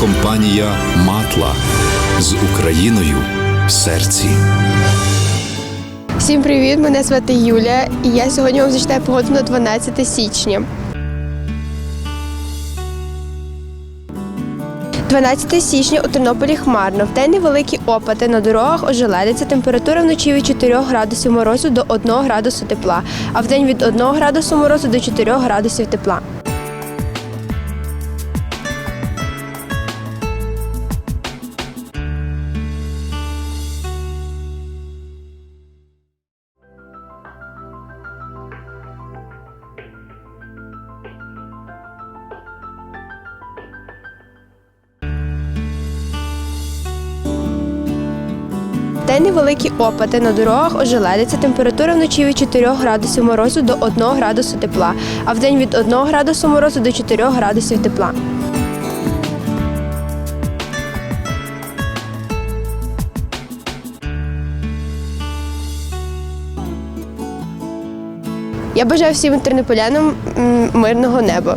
компанія Матла з Україною в серці. Всім привіт! Мене звати Юля, і я сьогодні вам зачитаю погоду на 12 січня. 12 січня у Тернополі хмарно. Вдень невеликі опади, на дорогах ожеледиться. Температура вночі від 4 градусів морозу до 1 градусу тепла, а вдень від 1 градусу морозу до 4 градусів тепла. День невеликі опади, на дорогах ожеледиться. Температура вночі від 4 градусів морозу до 1 градусу тепла, а вдень від 1 градусу морозу до 4 градусів тепла. Я бажаю всім тернополянам мирного неба.